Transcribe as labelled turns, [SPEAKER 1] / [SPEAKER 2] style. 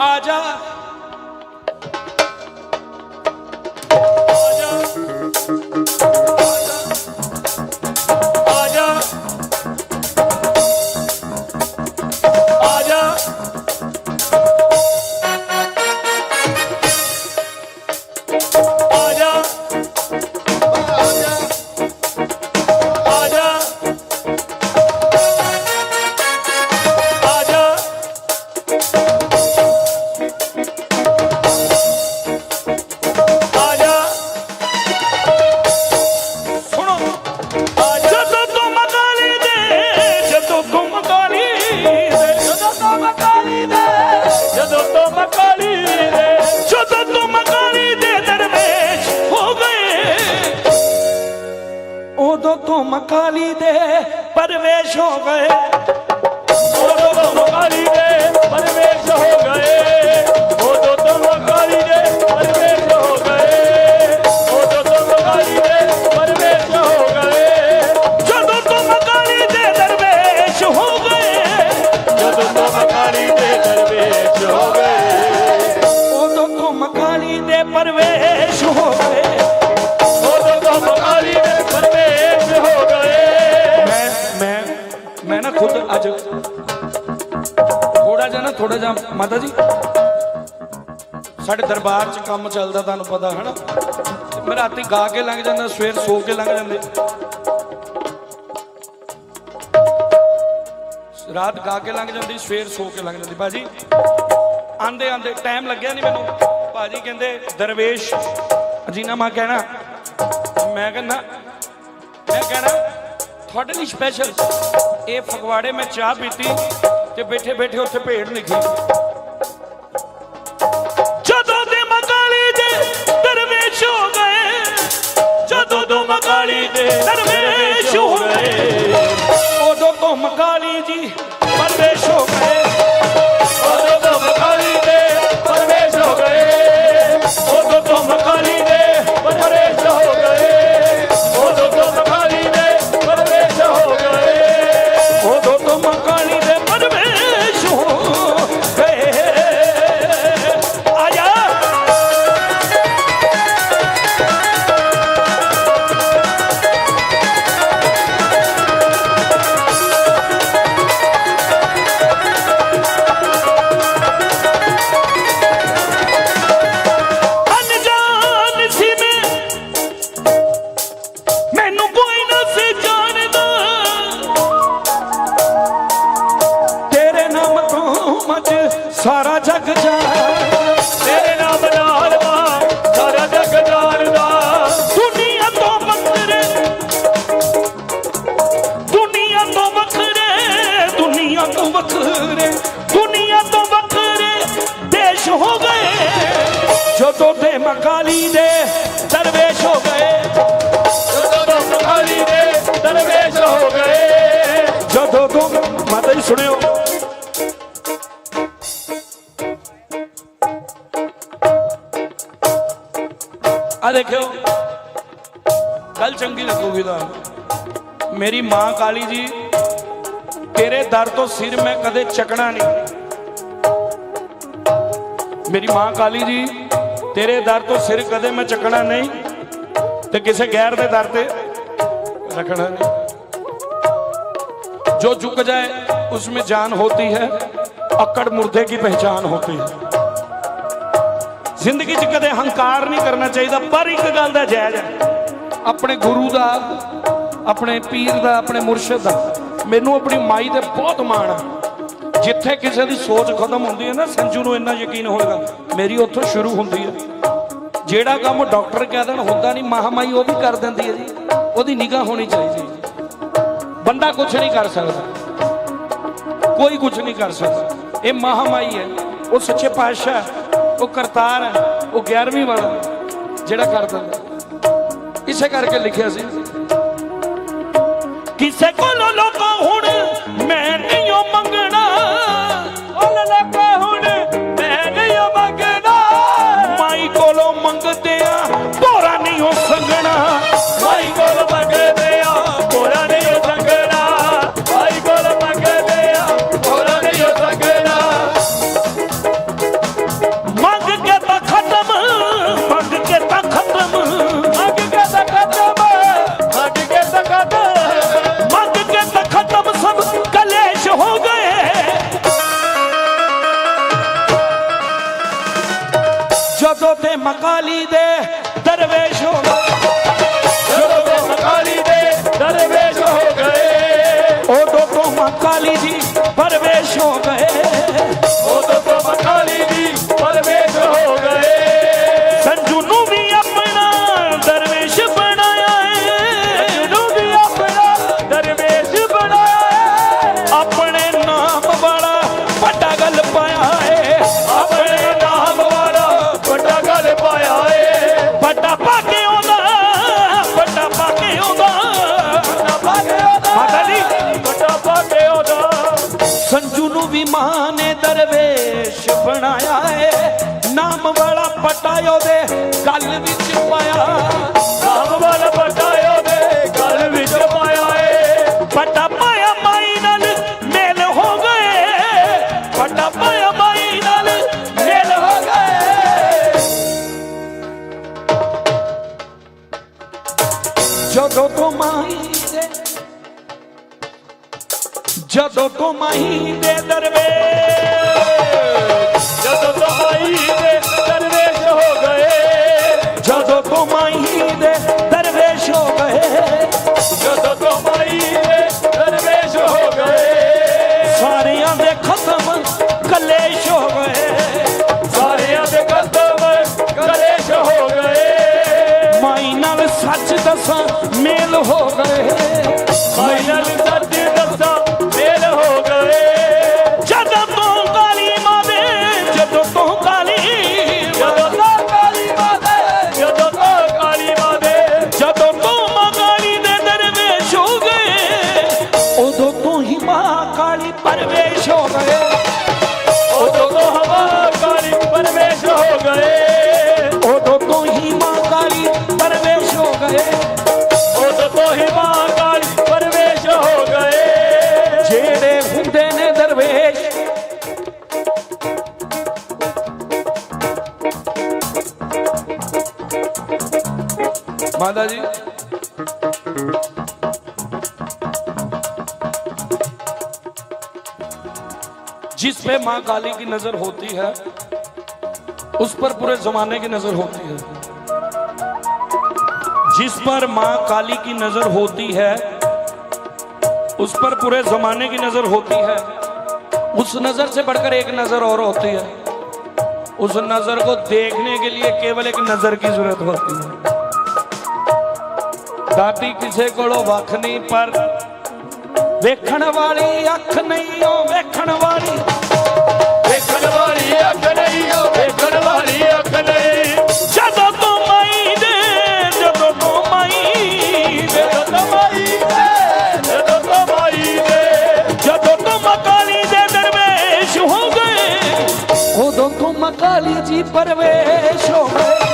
[SPEAKER 1] ਆ ਜਾ ਉਦੋਂ ਤੋਂ ਮਕਾਲੀ ਦੇ ਪਰਵੇਸ਼ ਹੋ ਗਏ। ਉਦੋਂ ਤੁਮ ਮਕਾਲੀ ਦੇ ਪਰਵੇਸ਼ ਹੋ ਗਏ। ਉਦੋਂ ਤੁਮ ਅੱਜ। ਥੋੜਾ ਜਿਹਾ ਨਾ ਥੋੜਾ ਜਿਹਾ, ਮਾਤਾ ਜੀ। ਸਾਡੇ ਦਰਬਾਰ 'ਚ ਕੰਮ ਚੱਲਦਾ, ਤੁਹਾਨੂੰ ਪਤਾ ਹੈ ਨਾ ਮੈਂ ਰਾਤੀ ਗਾ ਕੇ ਲੰਘ ਜਾਂਦਾ, ਸਵੇਰ ਸੋ ਕੇ ਲੰਘ ਜਾਂਦੇ। ਰਾਤ ਗਾ ਕੇ ਲੰਘ ਜਾਂਦੀ, ਸਵੇਰ ਸੋ ਕੇ ਲੰਘ ਜਾਂਦੀ। ਬਾਜੀ ਆਂਦੇ ਆਂਦੇ ਟਾਈਮ ਲੱਗਿਆ ਨਹੀਂ ਮੈਨੂੰ। ਬਾਜੀ ਕਹਿੰਦੇ, ਦਰਵੇਸ਼ ਅਜੀਨਾ ਮਾ ਕਹਿਣਾ, ਮੈਂ ਕਹਿੰਦਾ, ਮੈਂ ਕਹਿਣਾ ਤੁਹਾਡੇ ਲਈ ਸਪੈਸ਼ਲ ਇਹ ਫਗਵਾੜੇ ਮੈਂ ਚਾਹ ਪੀਤੀ ਤੇ ਬੈਠੇ ਬੈਠੇ ਉੱਥੇ ਭੇਡ ਲਿਖੀ ਜਦੋਂ ਦੇ ਮਕਾਲੀ ਦੇ ਦਰਵੇਸ਼ ਹੋ ਗਏ, ਜਦੋਂ ਤੋਂ ਮਕਾਲੀ ਦੇ ਦਰਵੇਸ਼ ਹੋ ਗਏ, ਉਦੋਂ ਤੋਂ ਮਕਾਲੀ ਜੀ ਦੁਨੀਆ ਤੋਂ ਵੱਖਰੇ, ਦੁਨੀਆ ਤੋਂ ਵੱਖਰੇ ਦੇਸ਼ ਹੋ ਗਏ। ਜਦੋਂ ਦੇ ਮਕਾਲੀ ਦੇ ਦਰਵੇਸ਼ ਹੋ ਗਏ, ਜਦੋਂ ਤੋਂ ਮਕਾਲੀ ਦੇ ਦਰਵੇਸ਼ ਹੋ ਗਏ, ਜਦੋਂ ਤੋਂ ਮਾਤਾ ਜੀ ਸੁਣਿਓ। ਆ ਦੇਖਿਓ, ਗੱਲ ਚੰਗੀ ਲੱਗੂਗੀ ਤਾਂ। ਮੇਰੀ ਮਾਂ ਕਾਲੀ ਜੀ ਤੇਰੇ ਦਰ ਤੋਂ ਸਿਰ ਮੈਂ ਕਦੇ ਚੱਕਣਾ ਨਹੀਂ ਮੇਰੀ ਮਾਂ ਕਾਲੀ ਜੀ ਤੇਰੇ ਦਰ ਤੋਂ ਸਿਰ ਕਦੇ ਮੈਂ ਚੱਕਣਾ ਨਹੀਂ ਤੇ ਕਿਸੇ ਗੈਰ ਦੇ ਦਰ ਤੇ ਰੱਖਣਾ नहीं जो झुक जाए उसमें जान होती है अकड़ मुर्दे की पहचान होती है ਜ਼ਿੰਦਗੀ 'ਚ ਕਦੇ ਹੰਕਾਰ ਨਹੀਂ ਕਰਨਾ ਚਾਹੀਦਾ ਪਰ ਇੱਕ ਗੱਲ ਦਾ ਜਾਇਜ਼ ਹੈ ਆਪਣੇ ਗੁਰੂ ਦਾ ਆਪਣੇ ਪੀਰ ਦਾ ਆਪਣੇ ਮੁਰਸ਼ਿਦ ਦਾ ਮੈਨੂੰ ਆਪਣੀ ਮਾਈ ਤੇ ਬਹੁਤ ਮਾਣ ਆ। ਜਿੱਥੇ ਕਿਸੇ ਦੀ ਸੋਚ ਖਤਮ ਹੁੰਦੀ ਹੈ ਨਾ, ਸੰਜੂ ਨੂੰ ਇੰਨਾ ਯਕੀਨ ਹੋਏਗਾ। ਮੇਰੀ ਉੱਥੋਂ ਸ਼ੁਰੂ ਹੁੰਦੀ ਹੈ। ਜਿਹੜਾ ਕੰਮ ਡਾਕਟਰ ਕਹਿ ਦੇਣ, ਹੁੰਦਾ ਨਹੀਂ, ਮਹਾਮਾਈ ਉਹ ਵੀ ਕਰ ਦਿੰਦੀ ਹੈ ਜੀ। ਉਹਦੀ ਨਿਗਾਹ ਹੋਣੀ ਚਾਹੀਦੀ ਬੰਦਾ ਕੁਝ ਨਹੀਂ ਕਰ ਸਕਦਾ। ਕੋਈ ਕੁਝ ਨਹੀਂ ਕਰ ਸਕਦਾ। ਇਹ ਮਹਾਮਾਈ ਹੈ। ਉਹ ਸੱਚੇ ਪਾਤਸ਼ਾਹ ਉਹ ਕਰਤਾਰ ਹੈ। ਉਹ 11ਵੀਂ ਵਾਲਾ ਜਿਹੜਾ ਕਰ ਦਿੰਦਾ ਇਸੇ ਕਰਕੇ ਲਿਖਿਆ ਸੀ। ਕਿਸੇ ਕੋਲੋਂ ਲੋਕੋ ਹੁਣ ਮਕਾਲੀ ਦੇ ਦਰਵੇਸ਼ ਹੋ
[SPEAKER 2] ਜਦੋਂ ਮਕਾਲੀ ਦੇ ਦਰਵੇਸ਼ ਹੋ ਗਏ।
[SPEAKER 1] ਉਦੋਂ ਤੋਂ ਮਕਾਲੀ ਜੀ ਪਰਵੇਸ਼ ਹੋ ਗਏ। ਮਾਂ ਨੇ ਦਰਵੇਸ਼ ਬਣਾਇਆ ਏ। ਨਾਮ ਵਾਲਾ ਪਟਾ ਉਹਦੇ ਗੱਲ ਵਿੱਚ ਪਾਇਆ।
[SPEAKER 2] ਨਾਮ ਵਾਲਾ ਵੱਡਾ ਉਹਦੇ ਗਲ ਵਿੱਚ ਪਾਇਆ ਏ।
[SPEAKER 1] ਵੱਡਾ ਪਾਇਆ ਮਾਈ ਨਾਲ ਮੇਲ ਹੋ ਗਏ। ਵੱਡਾ ਪਾਇਆ ਮਾਈ ਨਾਲ ਮੇਲ ਹੋ ਗਏ। ਜਦੋਂ ਤੋਂ ਮਾਈ ਜਦੋਂ ਤੋਂ ਮਾਈ ਦੇ ਦਰਵੇਸ਼,
[SPEAKER 2] ਜਦੋਂ ਤੋਂ ਮਾਈ ਦੇ ਦਰਵੇਸ਼ ਹੋ ਗਏ,
[SPEAKER 1] ਜਦੋਂ ਤੋਂ ਮਾਈ ਦੇ ਦਰਵੇਸ਼ ਹੋ ਗਏ,
[SPEAKER 2] ਜਦੋਂ ਤੋਂ ਮਾਈ ਦੇ ਦਰਵੇਸ਼ ਹੋ ਗਏ,
[SPEAKER 1] ਸਾਰਿਆਂ ਦੇ ਖਤਮ ਕਲੇਸ਼ ਹੋ ਗਏ,
[SPEAKER 2] ਸਾਰਿਆਂ ਦੇ ਕਦਮ ਕਲੇਸ਼ ਹੋ ਗਏ।
[SPEAKER 1] ਮਾਈ ਨਾਲ ਸੱਚ ਦੱਸਾਂ, ਮੇਲ ਹੋ ਗਏ। ਕਾਲੀ ਪਰਵੇਸ਼ ਹੋ ਗਏ।
[SPEAKER 2] ਉਦੋਂ ਤੋਂ ਹਵਾ ਕਾਲੀ ਪਰਵੇਸ਼ ਹੋ ਗਏ।
[SPEAKER 1] ਉਦੋਂ ਤੋਂ ਹੀ ਮਾਂ ਕਾਲੀ ਪਰਵੇਸ਼ ਹੋ ਗਏ।
[SPEAKER 2] ਉਦੋਂ ਤੋਂ ਹੀ ਮਾਂ ਕਾਲੀ ਪਰਵੇਸ਼ ਹੋ ਗਏ।
[SPEAKER 1] ਜਿਹੜੇ ਹੁੰਦੇ ਨੇ ਦਰਵੇਸ਼। ਮਾਤਾ ਜੀ। पे मां काली की नजर होती है उस पर पूरे जमाने की नजर होती है जिस पर मां काली की नजर होती है उस पर पूरे जमाने की नजर होती है उस नजर से बढ़कर एक नजर और होती है उस नजर को देखने के लिए केवल एक नजर की जरूरत होती है ਦਾਤੀ ਕਿਸੇ ਕੋਲੋਂ ਵੱਖ ਨਹੀਂ ਪਰ ਵੇਖਣ ਵਾਲੀ ਅੱਖ ਨਹੀਂ ਉਹ ਵੇਖਣ ਵਾਲੀ
[SPEAKER 2] ਵੇਖਣ ਵਾਲੀ ਅੱਖ ਨਹੀਂ ਵੇਖਣ ਵਾਲੀ ਅੱਖ ਨਹੀਂ।
[SPEAKER 1] ਜਦੋਂ ਤੋਂ ਮਾਈ ਦੇ ਜਦੋਂ ਤੋਂ ਮਾਈ ਦੇ।
[SPEAKER 2] ਜਦੋਂ ਮਾਈ ਦੇ ਜਦੋਂ ਤੋਂ ਮਾਈ ਦੇ।
[SPEAKER 1] ਜਦੋਂ ਤੋਂ ਮਕਾਲੀ ਦੇ ਦਰਵੇਸ਼ ਹੋ ਗਏ ਉਦੋਂ ਤੋਂ ਮਕਾਲੀ ਜੀ ਪਰਵੇਸ਼ ਹੋ ਗਏ।